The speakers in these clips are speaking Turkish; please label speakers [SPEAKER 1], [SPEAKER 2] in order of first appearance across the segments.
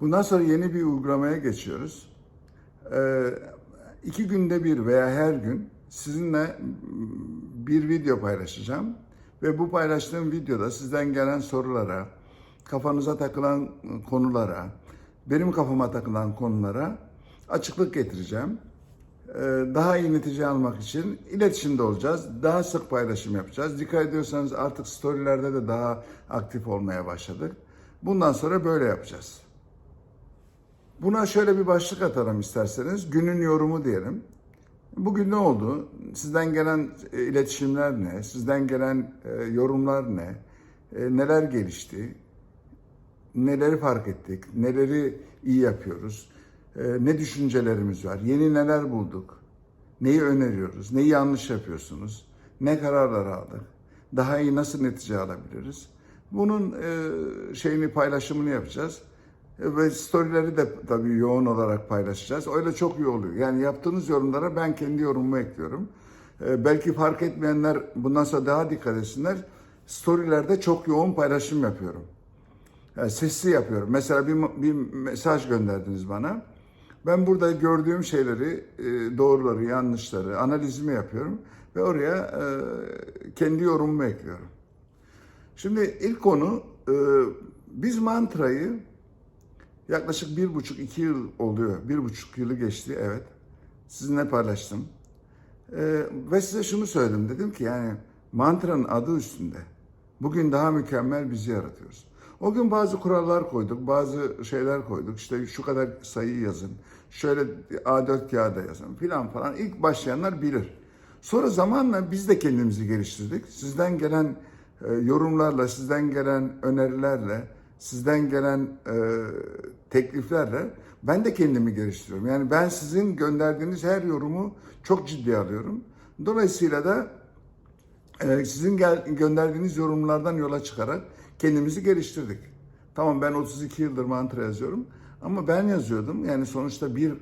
[SPEAKER 1] Bundan sonra yeni bir uygulamaya geçiyoruz. Ee, iki günde bir veya her gün sizinle bir video paylaşacağım. Ve bu paylaştığım videoda sizden gelen sorulara, kafanıza takılan konulara, benim kafama takılan konulara açıklık getireceğim. Ee, Daha iyi netice almak için iletişimde olacağız. Daha sık paylaşım yapacağız. Dikkat ediyorsanız artık storylerde de daha aktif olmaya başladık. Bundan sonra böyle yapacağız. Buna şöyle bir başlık atalım isterseniz. Günün yorumu diyelim. Bugün ne oldu? Sizden gelen e, iletişimler ne? Sizden gelen e, yorumlar ne? E, neler gelişti? Neleri fark ettik? Neleri iyi yapıyoruz? Ne düşüncelerimiz var? Yeni neler bulduk? Neyi öneriyoruz? Neyi yanlış yapıyorsunuz? Ne kararlar aldık? Daha iyi nasıl netice alabiliriz? Bunun şeyini paylaşımını yapacağız. Ve storyleri de tabii yoğun olarak paylaşacağız. Öyle çok iyi oluyor. Yani yaptığınız yorumlara ben kendi yorumumu ekliyorum. E, belki fark etmeyenler bundan sonra daha dikkat etsinler. Storylerde çok yoğun paylaşım yapıyorum. Yani sesli yapıyorum. Mesela bir, bir mesaj gönderdiniz bana. Ben burada gördüğüm şeyleri, e, doğruları, yanlışları, analizimi yapıyorum. Ve oraya e, kendi yorumumu ekliyorum. Şimdi ilk konu, e, biz mantrayı yaklaşık bir buçuk, iki yıl oluyor. Bir buçuk yılı geçti, evet. Sizinle paylaştım. E, ve size şunu söyledim, dedim ki yani mantranın adı üstünde. Bugün daha mükemmel bizi yaratıyoruz. O gün bazı kurallar koyduk, bazı şeyler koyduk. İşte şu kadar sayı yazın, şöyle A4 kağıda yazın filan falan. İlk başlayanlar bilir. Sonra zamanla biz de kendimizi geliştirdik. Sizden gelen e, yorumlarla, sizden gelen önerilerle, sizden gelen e, tekliflerle ben de kendimi geliştiriyorum. Yani ben sizin gönderdiğiniz her yorumu çok ciddiye alıyorum. Dolayısıyla da ee, sizin gel- gönderdiğiniz yorumlardan yola çıkarak kendimizi geliştirdik. Tamam ben 32 yıldır mantra yazıyorum ama ben yazıyordum. Yani sonuçta bir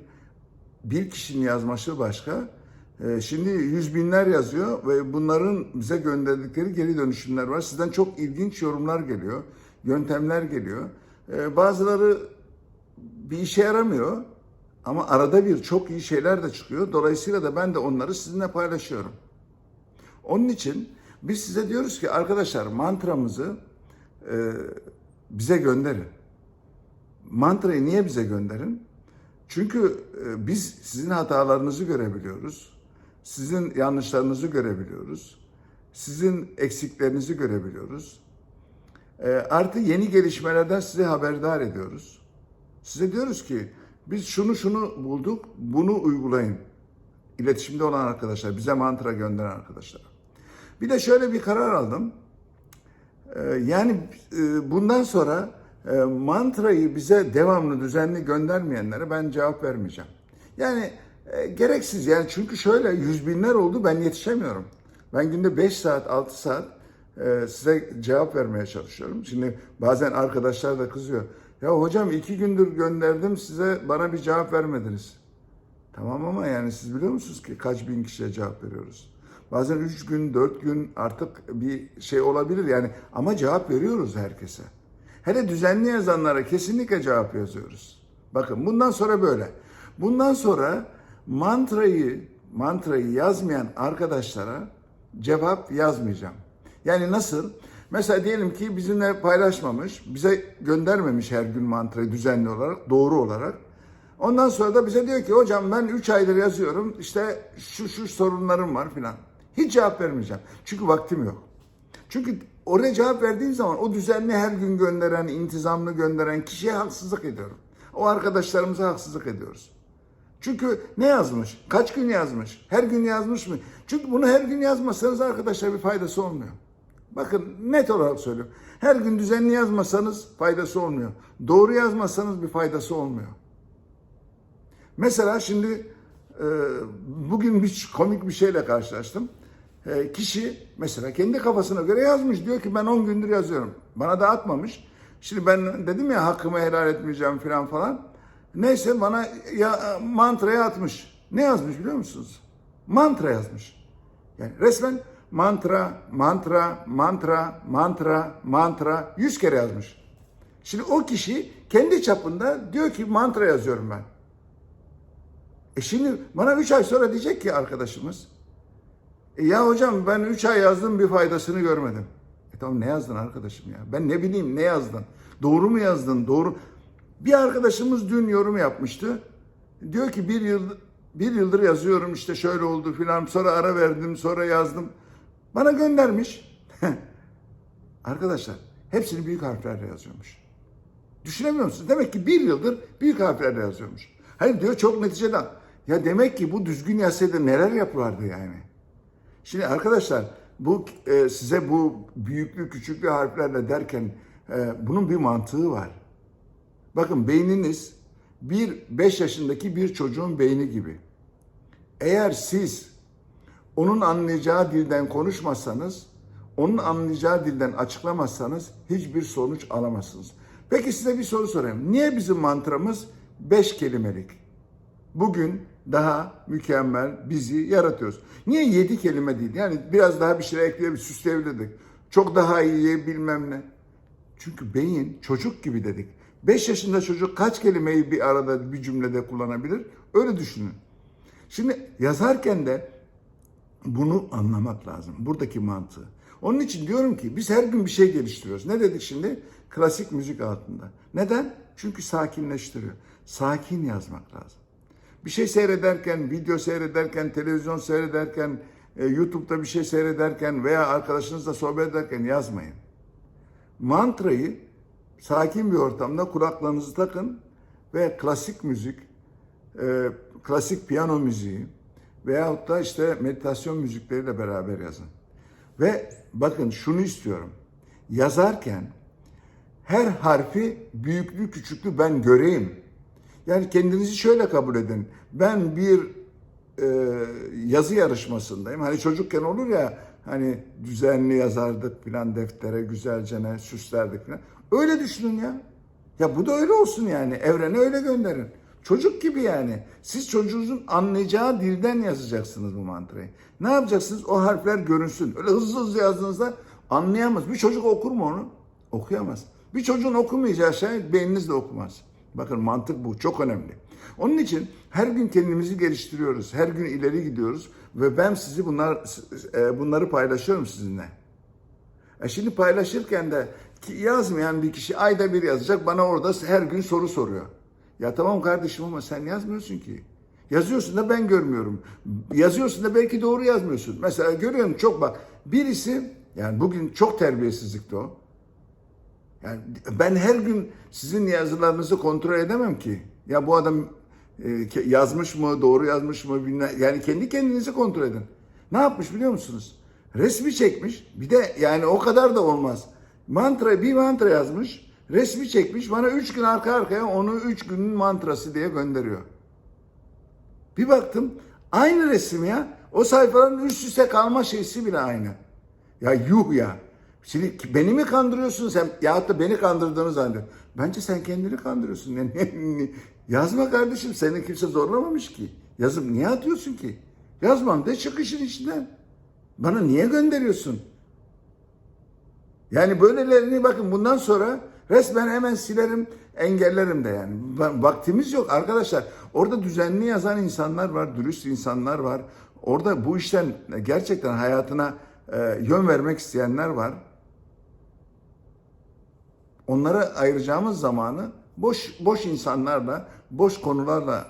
[SPEAKER 1] bir kişinin yazması başka. Ee, Şimdi yüz binler yazıyor ve bunların bize gönderdikleri geri dönüşümler var. Sizden çok ilginç yorumlar geliyor, yöntemler geliyor. Ee, Bazıları bir işe yaramıyor ama arada bir çok iyi şeyler de çıkıyor. Dolayısıyla da ben de onları sizinle paylaşıyorum. Onun için biz size diyoruz ki arkadaşlar mantramızı e, bize gönderin. Mantrayı niye bize gönderin? Çünkü e, biz sizin hatalarınızı görebiliyoruz. Sizin yanlışlarınızı görebiliyoruz. Sizin eksiklerinizi görebiliyoruz. E, artı yeni gelişmelerden size haberdar ediyoruz. Size diyoruz ki biz şunu şunu bulduk, bunu uygulayın. İletişimde olan arkadaşlar, bize mantra gönderen arkadaşlar. Bir de şöyle bir karar aldım. Ee, Yani e, bundan sonra e, mantrayı bize devamlı düzenli göndermeyenlere ben cevap vermeyeceğim. Yani e, gereksiz yani çünkü şöyle yüz binler oldu ben yetişemiyorum. Ben günde 5 saat 6 saat size cevap vermeye çalışıyorum. Şimdi bazen arkadaşlar da kızıyor. Ya hocam iki gündür gönderdim size bana bir cevap vermediniz. Tamam ama yani siz biliyor musunuz ki kaç bin kişiye cevap veriyoruz? Bazen üç gün, dört gün artık bir şey olabilir yani ama cevap veriyoruz herkese. Hele düzenli yazanlara kesinlikle cevap yazıyoruz. Bakın bundan sonra böyle. Bundan sonra mantrayı mantrayı yazmayan arkadaşlara cevap yazmayacağım. Yani nasıl? Mesela diyelim ki bizimle paylaşmamış, bize göndermemiş her gün mantrayı düzenli olarak, doğru olarak. Ondan sonra da bize diyor ki hocam ben 3 aydır yazıyorum işte şu şu sorunlarım var filan. Hiç cevap vermeyeceğim. Çünkü vaktim yok. Çünkü oraya cevap verdiğim zaman o düzenli her gün gönderen, intizamlı gönderen kişiye haksızlık ediyorum. O arkadaşlarımıza haksızlık ediyoruz. Çünkü ne yazmış? Kaç gün yazmış? Her gün yazmış mı? Çünkü bunu her gün yazmasanız arkadaşlar bir faydası olmuyor. Bakın net olarak söylüyorum. Her gün düzenli yazmasanız faydası olmuyor. Doğru yazmasanız bir faydası olmuyor. Mesela şimdi e, bugün bir komik bir şeyle karşılaştım. E, kişi mesela kendi kafasına göre yazmış. Diyor ki ben 10 gündür yazıyorum. Bana da atmamış. Şimdi ben dedim ya hakkımı helal etmeyeceğim falan falan. Neyse bana ya, mantraya atmış. Ne yazmış biliyor musunuz? Mantra yazmış. Yani resmen mantra, mantra, mantra, mantra, mantra 100 kere yazmış. Şimdi o kişi kendi çapında diyor ki mantra yazıyorum ben. E şimdi bana 3 ay sonra diyecek ki arkadaşımız "E ya hocam ben 3 ay yazdım bir faydasını görmedim. E tamam ne yazdın arkadaşım ya? Ben ne bileyim ne yazdın? Doğru mu yazdın? Doğru. Bir arkadaşımız dün yorum yapmıştı. Diyor ki bir yıl bir yıldır yazıyorum işte şöyle oldu filan sonra ara verdim sonra yazdım. Bana göndermiş. Arkadaşlar hepsini büyük harflerle yazıyormuş. Düşünemiyor musunuz? Demek ki bir yıldır büyük harflerle yazıyormuş. Hayır diyor çok neticeden. Ya demek ki bu düzgün yazsaydı neler yapılardı yani. Şimdi arkadaşlar bu e, size bu büyüklü küçüklü harflerle derken e, bunun bir mantığı var. Bakın beyniniz bir 5 yaşındaki bir çocuğun beyni gibi. Eğer siz onun anlayacağı dilden konuşmazsanız, onun anlayacağı dilden açıklamazsanız hiçbir sonuç alamazsınız. Peki size bir soru sorayım. Niye bizim mantramız 5 kelimelik? Bugün daha mükemmel bizi yaratıyoruz. Niye 7 kelime değil? Yani biraz daha bir şey ekleyebiliriz, süsleyebilirdik. Çok daha iyi bilmem ne. Çünkü beyin çocuk gibi dedik. 5 yaşında çocuk kaç kelimeyi bir arada bir cümlede kullanabilir? Öyle düşünün. Şimdi yazarken de bunu anlamak lazım. Buradaki mantığı. Onun için diyorum ki biz her gün bir şey geliştiriyoruz. Ne dedik şimdi? Klasik müzik altında. Neden? Çünkü sakinleştiriyor. Sakin yazmak lazım. Bir şey seyrederken, video seyrederken, televizyon seyrederken, e, YouTube'da bir şey seyrederken veya arkadaşınızla sohbet ederken yazmayın. Mantrayı sakin bir ortamda kulaklarınızı takın ve klasik müzik, e, klasik piyano müziği veyahut da işte meditasyon müzikleriyle beraber yazın. Ve bakın şunu istiyorum. Yazarken her harfi büyüklü küçüklü ben göreyim. Yani kendinizi şöyle kabul edin. Ben bir e, yazı yarışmasındayım. Hani çocukken olur ya hani düzenli yazardık filan deftere güzelce ne süslerdik filan. Öyle düşünün ya. Ya bu da öyle olsun yani. Evrene öyle gönderin. Çocuk gibi yani. Siz çocuğunuzun anlayacağı dilden yazacaksınız bu mantrayı. Ne yapacaksınız? O harfler görünsün. Öyle hızlı hızlı yazdığınızda anlayamaz. Bir çocuk okur mu onu? Okuyamaz. Bir çocuğun okumayacağı şey beyniniz de okumaz. Bakın mantık bu. Çok önemli. Onun için her gün kendimizi geliştiriyoruz. Her gün ileri gidiyoruz. Ve ben sizi bunlar e, bunları paylaşıyorum sizinle. E şimdi paylaşırken de yazmayan bir kişi ayda bir yazacak bana orada her gün soru soruyor. Ya tamam kardeşim ama sen yazmıyorsun ki. Yazıyorsun da ben görmüyorum. Yazıyorsun da belki doğru yazmıyorsun. Mesela görüyorum çok bak birisi yani bugün çok terbiyesizlikti o. Yani ben her gün sizin yazılarınızı kontrol edemem ki. Ya bu adam e, yazmış mı, doğru yazmış mı bilmem. Yani kendi kendinizi kontrol edin. Ne yapmış biliyor musunuz? Resmi çekmiş. Bir de yani o kadar da olmaz. Mantra bir mantra yazmış. Resmi çekmiş. Bana üç gün arka arkaya onu üç günün mantrası diye gönderiyor. Bir baktım aynı resim ya. O sayfaların üst üste kalma şeysi bile aynı. Ya yuh ya. Şimdi beni mi kandırıyorsun sen? Ya da beni kandırdığını zannediyorum. Bence sen kendini kandırıyorsun. Yazma kardeşim. Seni kimse zorlamamış ki. Yazıp niye atıyorsun ki? Yazmam de çık işin içinden. Bana niye gönderiyorsun? Yani böylelerini bakın bundan sonra resmen hemen silerim, engellerim de yani. Vaktimiz yok arkadaşlar. Orada düzenli yazan insanlar var, dürüst insanlar var. Orada bu işten gerçekten hayatına e, yön vermek isteyenler var. Onlara ayıracağımız zamanı boş boş insanlarla, boş konularla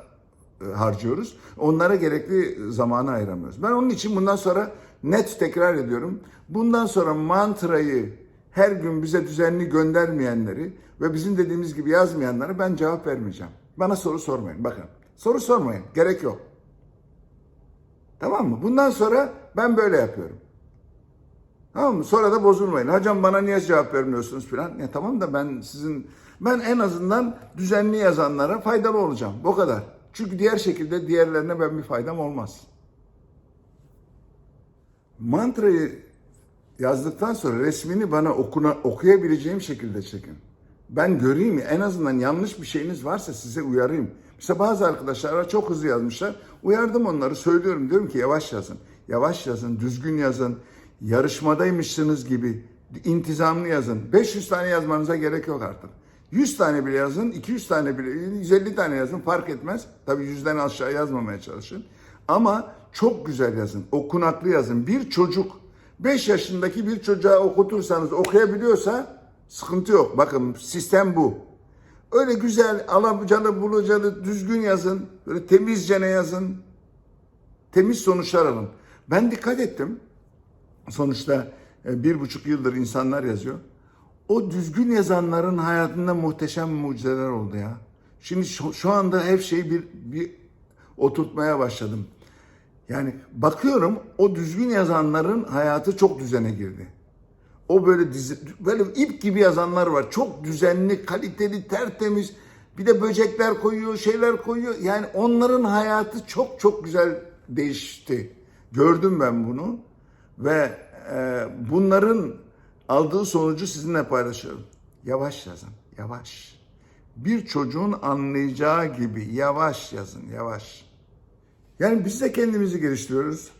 [SPEAKER 1] e, harcıyoruz. Onlara gerekli zamanı ayıramıyoruz. Ben onun için bundan sonra net tekrar ediyorum. Bundan sonra mantrayı her gün bize düzenli göndermeyenleri ve bizim dediğimiz gibi yazmayanlara ben cevap vermeyeceğim. Bana soru sormayın. Bakın. Soru sormayın. Gerek yok. Tamam mı? Bundan sonra ben böyle yapıyorum. Tamam mı? Sonra da bozulmayın. Hocam bana niye cevap vermiyorsunuz filan. Ya tamam da ben sizin ben en azından düzenli yazanlara faydalı olacağım. O kadar. Çünkü diğer şekilde diğerlerine ben bir faydam olmaz. Mantrayı yazdıktan sonra resmini bana okuna, okuyabileceğim şekilde çekin. Ben göreyim en azından yanlış bir şeyiniz varsa size uyarayım. Mesela bazı arkadaşlar çok hızlı yazmışlar. Uyardım onları söylüyorum diyorum ki yavaş yazın. Yavaş yazın, düzgün yazın. Yarışmadaymışsınız gibi intizamlı yazın. 500 tane yazmanıza gerek yok artık. 100 tane bile yazın, 200 tane bile, 150 tane yazın fark etmez. Tabii yüzden aşağı yazmamaya çalışın. Ama çok güzel yazın, okunaklı yazın. Bir çocuk, 5 yaşındaki bir çocuğa okutursanız okuyabiliyorsa sıkıntı yok. Bakın sistem bu. Öyle güzel, alacalı, bulacalı, düzgün yazın. Böyle temizcene yazın. Temiz sonuçlar alın. Ben dikkat ettim. Sonuçta e, bir buçuk yıldır insanlar yazıyor. O düzgün yazanların hayatında muhteşem mucizeler oldu ya. Şimdi şu, şu anda her şeyi bir, bir oturtmaya başladım. Yani bakıyorum o düzgün yazanların hayatı çok düzene girdi. O böyle dizi, böyle ip gibi yazanlar var. Çok düzenli, kaliteli, tertemiz. Bir de böcekler koyuyor, şeyler koyuyor. Yani onların hayatı çok çok güzel değişti. Gördüm ben bunu ve e, bunların aldığı sonucu sizinle paylaşıyorum. Yavaş yazın, yavaş. Bir çocuğun anlayacağı gibi yavaş yazın, yavaş. Yani biz de kendimizi geliştiriyoruz.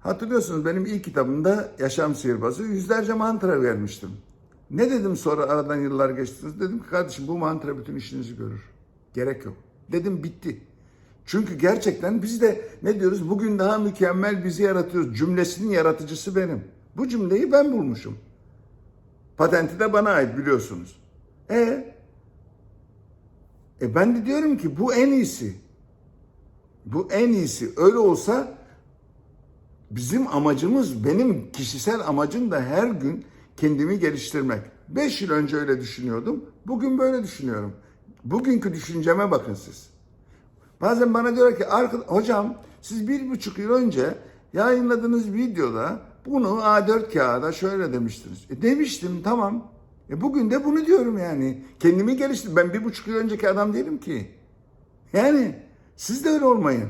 [SPEAKER 1] Hatırlıyorsunuz benim ilk kitabımda Yaşam Sihirbazı yüzlerce mantra vermiştim. Ne dedim sonra aradan yıllar geçtiniz? Dedim ki kardeşim bu mantra bütün işinizi görür. Gerek yok. Dedim bitti. Çünkü gerçekten biz de ne diyoruz? Bugün daha mükemmel bizi yaratıyoruz. Cümlesinin yaratıcısı benim. Bu cümleyi ben bulmuşum. Patenti de bana ait biliyorsunuz. E, e ben de diyorum ki bu en iyisi. Bu en iyisi. Öyle olsa bizim amacımız, benim kişisel amacım da her gün kendimi geliştirmek. Beş yıl önce öyle düşünüyordum. Bugün böyle düşünüyorum. Bugünkü düşünceme bakın siz. Bazen bana diyor ki hocam siz bir buçuk yıl önce yayınladığınız videoda bunu A4 kağıda şöyle demiştiniz. E demiştim tamam. E bugün de bunu diyorum yani. Kendimi geliştir. Ben bir buçuk yıl önceki adam değilim ki. Yani siz de öyle olmayın.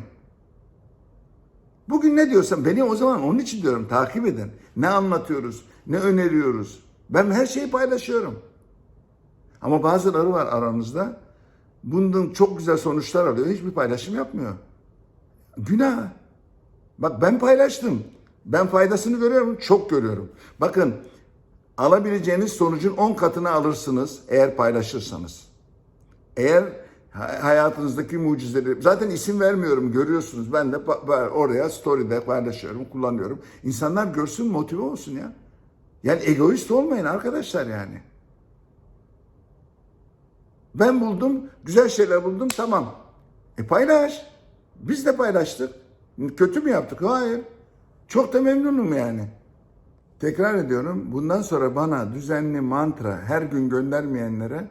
[SPEAKER 1] Bugün ne diyorsam beni o zaman onun için diyorum takip edin. Ne anlatıyoruz, ne öneriyoruz. Ben her şeyi paylaşıyorum. Ama bazıları var aranızda. Bundan çok güzel sonuçlar alıyor. Hiçbir paylaşım yapmıyor. Günah. Bak ben paylaştım. Ben faydasını görüyorum, çok görüyorum. Bakın alabileceğiniz sonucun 10 katını alırsınız eğer paylaşırsanız. Eğer hayatınızdaki mucizeleri zaten isim vermiyorum görüyorsunuz. Ben de oraya story'de paylaşıyorum, kullanıyorum. İnsanlar görsün, motive olsun ya. Yani egoist olmayın arkadaşlar yani. Ben buldum, güzel şeyler buldum, tamam. E paylaş. Biz de paylaştık. Kötü mü yaptık? Hayır. Çok da memnunum yani. Tekrar ediyorum, bundan sonra bana düzenli mantra her gün göndermeyenlere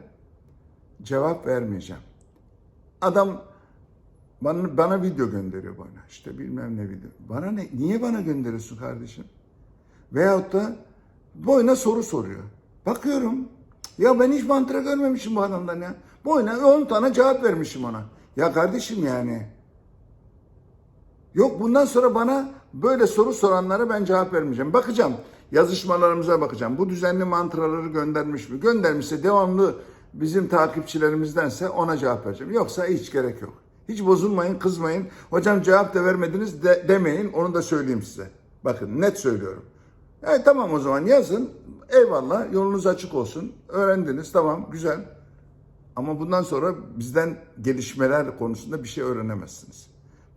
[SPEAKER 1] cevap vermeyeceğim. Adam bana, bana video gönderiyor bana. İşte bilmem ne video. Bana ne? Niye bana gönderiyorsun kardeşim? Veyahut da boyuna soru soruyor. Bakıyorum. Ya ben hiç mantra görmemişim bu adamdan ya. Boyuna 10 tane cevap vermişim ona. Ya kardeşim yani. Yok bundan sonra bana böyle soru soranlara ben cevap vermeyeceğim. Bakacağım. Yazışmalarımıza bakacağım. Bu düzenli mantraları göndermiş mi? Göndermişse devamlı bizim takipçilerimizdense ona cevap vereceğim. Yoksa hiç gerek yok. Hiç bozulmayın, kızmayın. Hocam cevap da vermediniz de, demeyin. Onu da söyleyeyim size. Bakın net söylüyorum. Evet tamam o zaman yazın. Eyvallah yolunuz açık olsun. Öğrendiniz tamam güzel. Ama bundan sonra bizden gelişmeler konusunda bir şey öğrenemezsiniz.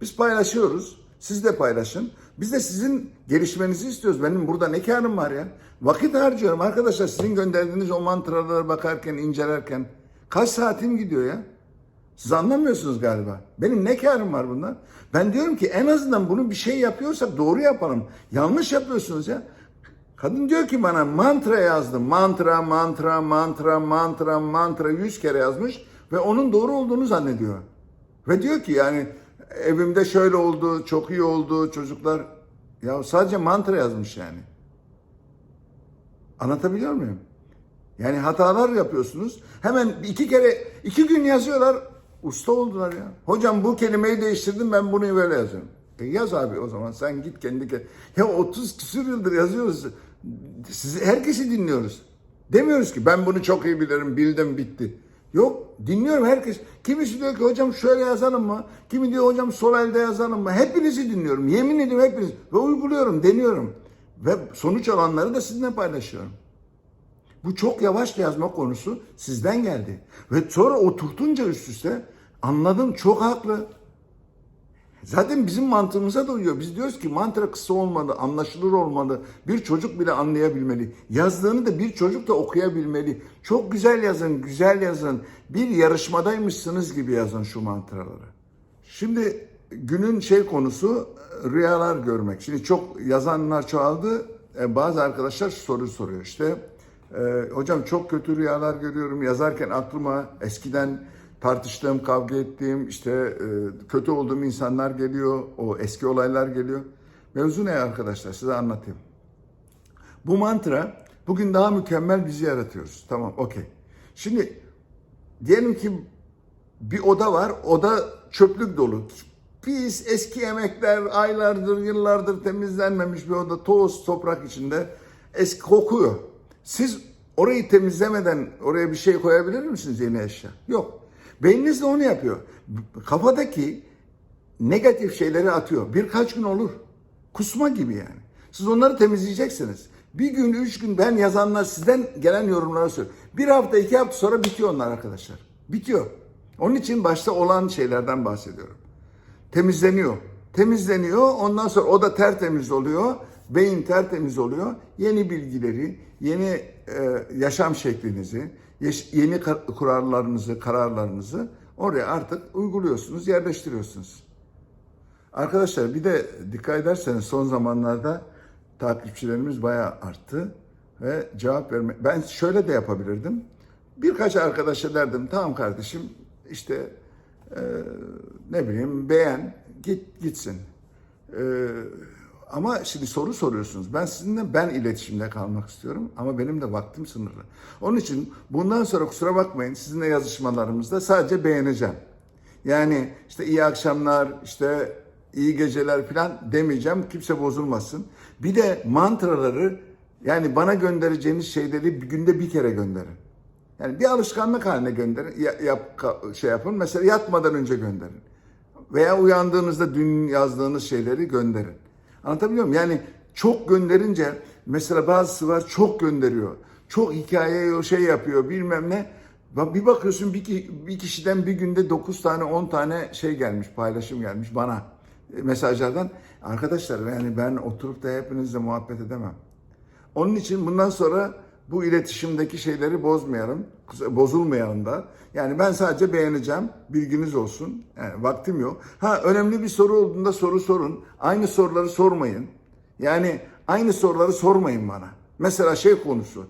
[SPEAKER 1] Biz paylaşıyoruz. Siz de paylaşın. Biz de sizin gelişmenizi istiyoruz. Benim burada ne karım var ya? Vakit harcıyorum arkadaşlar. Sizin gönderdiğiniz o mantralara bakarken, incelerken. Kaç saatim gidiyor ya? Siz anlamıyorsunuz galiba. Benim ne karım var bundan? Ben diyorum ki en azından bunu bir şey yapıyorsak doğru yapalım. Yanlış yapıyorsunuz ya. Kadın diyor ki bana mantra yazdım. Mantra, mantra, mantra, mantra, mantra yüz kere yazmış ve onun doğru olduğunu zannediyor. Ve diyor ki yani evimde şöyle oldu, çok iyi oldu çocuklar. Ya sadece mantra yazmış yani. Anlatabiliyor muyum? Yani hatalar yapıyorsunuz. Hemen iki kere, iki gün yazıyorlar. Usta oldular ya. Hocam bu kelimeyi değiştirdim ben bunu böyle yazıyorum. E yaz abi o zaman sen git kendi ke- Ya 30 küsur yıldır yazıyoruz. Sizi, herkesi dinliyoruz. Demiyoruz ki ben bunu çok iyi bilirim, bildim bitti. Yok dinliyorum herkes. Kimisi diyor ki hocam şöyle yazalım mı? Kimi diyor hocam sol elde yazalım mı? Hepinizi dinliyorum. Yemin ediyorum hepiniz. Ve uyguluyorum, deniyorum. Ve sonuç alanları da sizinle paylaşıyorum. Bu çok yavaş yazma konusu sizden geldi. Ve sonra oturtunca üst üste anladım çok haklı. Zaten bizim mantığımıza da uyuyor. Biz diyoruz ki mantra kısa olmalı, anlaşılır olmalı. Bir çocuk bile anlayabilmeli. Yazdığını da bir çocuk da okuyabilmeli. Çok güzel yazın, güzel yazın. Bir yarışmadaymışsınız gibi yazın şu mantraları. Şimdi günün şey konusu rüyalar görmek. Şimdi çok yazanlar çoğaldı. E, bazı arkadaşlar soru soruyor işte. e, hocam çok kötü rüyalar görüyorum. Yazarken aklıma eskiden tartıştığım, kavga ettiğim, işte e, kötü olduğum insanlar geliyor. O eski olaylar geliyor. Mevzu ne arkadaşlar? Size anlatayım. Bu mantra bugün daha mükemmel bizi yaratıyoruz. Tamam, okey. Şimdi diyelim ki bir oda var. Oda çöplük dolu. Pis eski yemekler aylardır yıllardır temizlenmemiş bir oda toz toprak içinde eski kokuyor. Siz orayı temizlemeden oraya bir şey koyabilir misiniz yeni eşya? Yok. Beyniniz de onu yapıyor. Kafadaki negatif şeyleri atıyor. Birkaç gün olur. Kusma gibi yani. Siz onları temizleyeceksiniz. Bir gün, üç gün ben yazanlar sizden gelen yorumlara söylüyorum. Bir hafta, iki hafta sonra bitiyor onlar arkadaşlar. Bitiyor. Onun için başta olan şeylerden bahsediyorum. Temizleniyor. Temizleniyor. Ondan sonra o da tertemiz oluyor. Beyin tertemiz oluyor. Yeni bilgileri, yeni e, yaşam şeklinizi, yeni kurallarınızı, kararlarınızı oraya artık uyguluyorsunuz, yerleştiriyorsunuz. Arkadaşlar bir de dikkat ederseniz son zamanlarda takipçilerimiz bayağı arttı ve cevap verme. Ben şöyle de yapabilirdim. Birkaç arkadaşa derdim tamam kardeşim işte e, ne bileyim beğen git gitsin. E, ama şimdi soru soruyorsunuz. Ben sizinle ben iletişimde kalmak istiyorum ama benim de vaktim sınırlı. Onun için bundan sonra kusura bakmayın sizinle yazışmalarımızda sadece beğeneceğim. Yani işte iyi akşamlar, işte iyi geceler falan demeyeceğim. Kimse bozulmasın. Bir de mantraları yani bana göndereceğiniz şeyleri bir günde bir kere gönderin. Yani bir alışkanlık haline gönderin. Ya- Yap, şey yapın. Mesela yatmadan önce gönderin. Veya uyandığınızda dün yazdığınız şeyleri gönderin. Anlatabiliyor muyum? Yani çok gönderince mesela bazısı var çok gönderiyor. Çok hikaye şey yapıyor bilmem ne. Bir bakıyorsun bir, bir kişiden bir günde 9 tane 10 tane şey gelmiş paylaşım gelmiş bana e, mesajlardan. Arkadaşlar yani ben oturup da hepinizle muhabbet edemem. Onun için bundan sonra bu iletişimdeki şeyleri bozmayalım, bozulmayalım da. Yani ben sadece beğeneceğim, bilginiz olsun. Yani vaktim yok. Ha önemli bir soru olduğunda soru sorun. Aynı soruları sormayın. Yani aynı soruları sormayın bana. Mesela şey konusu.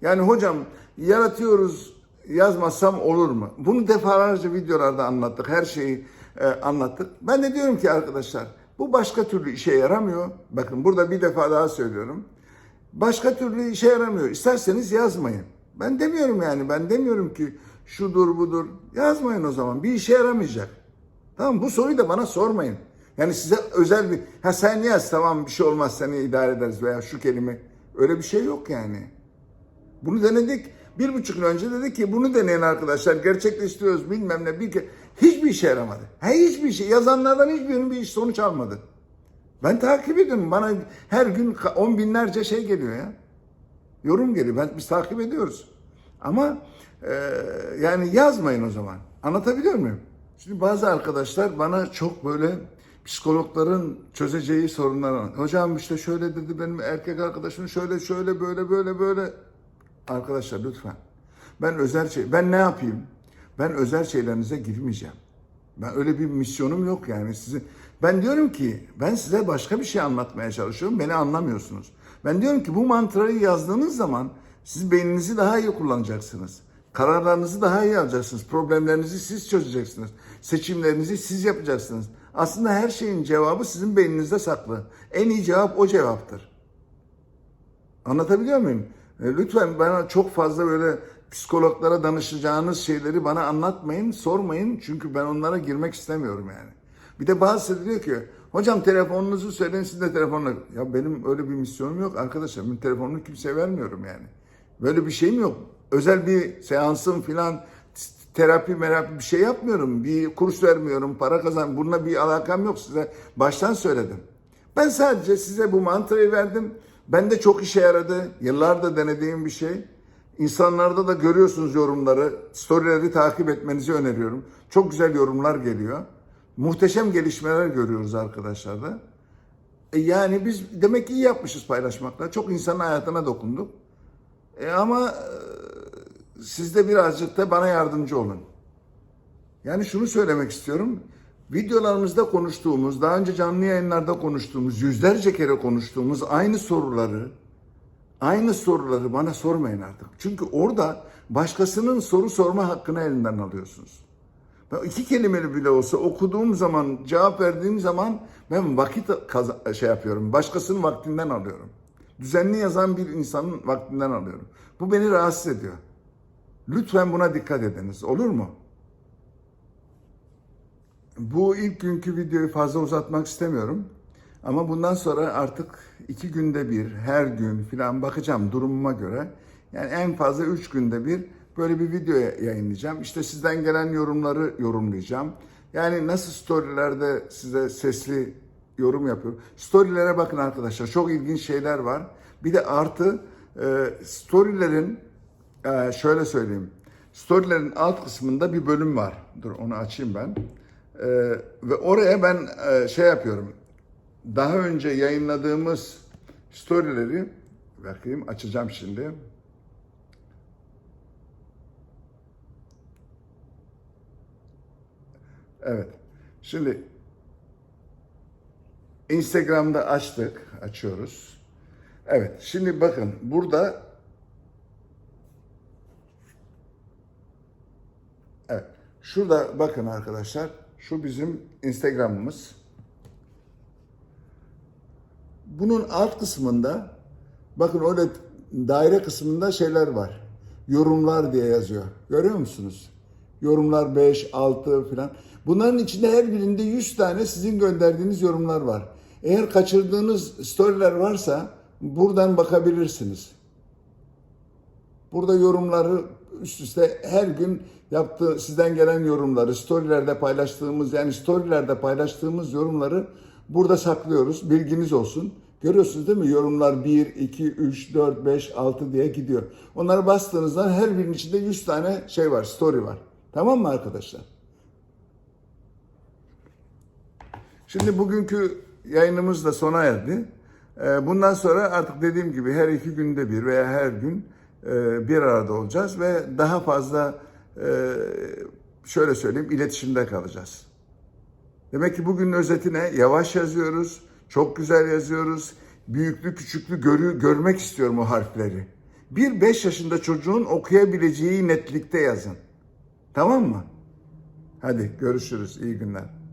[SPEAKER 1] Yani hocam yaratıyoruz yazmazsam olur mu? Bunu defalarca videolarda anlattık. Her şeyi e, anlattık. Ben de diyorum ki arkadaşlar bu başka türlü işe yaramıyor. Bakın burada bir defa daha söylüyorum. Başka türlü işe yaramıyor. İsterseniz yazmayın. Ben demiyorum yani. Ben demiyorum ki şudur budur. Yazmayın o zaman. Bir işe yaramayacak. Tamam bu soruyu da bana sormayın. Yani size özel bir ha sen yaz tamam bir şey olmaz seni idare ederiz veya şu kelime. Öyle bir şey yok yani. Bunu denedik. Bir buçuk yıl önce dedik ki bunu deneyin arkadaşlar. Gerçekleştiriyoruz bilmem ne. Bir ke- hiçbir işe yaramadı. Ha, hiçbir şey. Yazanlardan hiçbirinin bir iş sonuç almadı. Ben takip ediyorum. Bana her gün on binlerce şey geliyor ya. Yorum geliyor. Ben, biz takip ediyoruz. Ama e, yani yazmayın o zaman. Anlatabiliyor muyum? Şimdi bazı arkadaşlar bana çok böyle psikologların çözeceği sorunlar anlatıyor. Hocam işte şöyle dedi benim erkek arkadaşım şöyle şöyle böyle böyle böyle. Arkadaşlar lütfen. Ben özel şey ben ne yapayım? Ben özel şeylerinize girmeyeceğim. Ben öyle bir misyonum yok yani sizin. Ben diyorum ki ben size başka bir şey anlatmaya çalışıyorum. Beni anlamıyorsunuz. Ben diyorum ki bu mantrayı yazdığınız zaman siz beyninizi daha iyi kullanacaksınız. Kararlarınızı daha iyi alacaksınız. Problemlerinizi siz çözeceksiniz. Seçimlerinizi siz yapacaksınız. Aslında her şeyin cevabı sizin beyninizde saklı. En iyi cevap o cevaptır. Anlatabiliyor muyum? E, Lütfen bana çok fazla böyle psikologlara danışacağınız şeyleri bana anlatmayın, sormayın. Çünkü ben onlara girmek istemiyorum yani. Bir de bazısı diyor ki, hocam telefonunuzu söyleyin siz de telefonla. Ya benim öyle bir misyonum yok arkadaşlar. Ben telefonumu kimseye vermiyorum yani. Böyle bir şeyim yok. Özel bir seansım filan terapi merapi bir şey yapmıyorum. Bir kurs vermiyorum, para kazan. Bununla bir alakam yok size. Baştan söyledim. Ben sadece size bu mantrayı verdim. Bende çok işe yaradı. Yıllarda denediğim bir şey. İnsanlarda da görüyorsunuz yorumları, storyleri takip etmenizi öneriyorum. Çok güzel yorumlar geliyor. Muhteşem gelişmeler görüyoruz arkadaşlar da. E yani biz demek ki iyi yapmışız paylaşmakla. Çok insanın hayatına dokunduk. E ama e, siz de birazcık da bana yardımcı olun. Yani şunu söylemek istiyorum. Videolarımızda konuştuğumuz, daha önce canlı yayınlarda konuştuğumuz, yüzlerce kere konuştuğumuz aynı soruları, aynı soruları bana sormayın artık. Çünkü orada başkasının soru sorma hakkını elinden alıyorsunuz. Ben iki kelimeli bile olsa okuduğum zaman, cevap verdiğim zaman ben vakit şey yapıyorum. Başkasının vaktinden alıyorum. Düzenli yazan bir insanın vaktinden alıyorum. Bu beni rahatsız ediyor. Lütfen buna dikkat ediniz. Olur mu? Bu ilk günkü videoyu fazla uzatmak istemiyorum. Ama bundan sonra artık iki günde bir, her gün filan bakacağım durumuma göre. Yani en fazla üç günde bir böyle bir video yayınlayacağım. İşte sizden gelen yorumları yorumlayacağım. Yani nasıl storylerde size sesli yorum yapıyorum. Storylere bakın arkadaşlar. Çok ilginç şeyler var. Bir de artı e, storylerin e, şöyle söyleyeyim. Storylerin alt kısmında bir bölüm var. Dur onu açayım ben. E, ve oraya ben e, şey yapıyorum. Daha önce yayınladığımız storyleri bakayım açacağım şimdi. Evet. Şimdi Instagram'da açtık, açıyoruz. Evet, şimdi bakın burada Evet. Şurada bakın arkadaşlar. Şu bizim Instagram'ımız. Bunun alt kısmında bakın öyle daire kısmında şeyler var. Yorumlar diye yazıyor. Görüyor musunuz? Yorumlar 5, 6 falan. Bunların içinde her birinde 100 tane sizin gönderdiğiniz yorumlar var. Eğer kaçırdığınız storyler varsa buradan bakabilirsiniz. Burada yorumları üst üste her gün yaptığı sizden gelen yorumları, storylerde paylaştığımız yani storylerde paylaştığımız yorumları burada saklıyoruz. Bilginiz olsun. Görüyorsunuz değil mi? Yorumlar 1, 2, 3, 4, 5, 6 diye gidiyor. Onlara bastığınızda her birinin içinde 100 tane şey var, story var. Tamam mı arkadaşlar? Şimdi bugünkü yayınımız da sona erdi. Ee, Bundan sonra artık dediğim gibi her iki günde bir veya her gün e, bir arada olacağız ve daha fazla e, şöyle söyleyeyim iletişimde kalacağız. Demek ki bugünün özeti ne? Yavaş yazıyoruz, çok güzel yazıyoruz. Büyüklü küçüklü görü, görmek istiyorum o harfleri. Bir 5 yaşında çocuğun okuyabileceği netlikte yazın. Tamam mı? Hadi görüşürüz. İyi günler.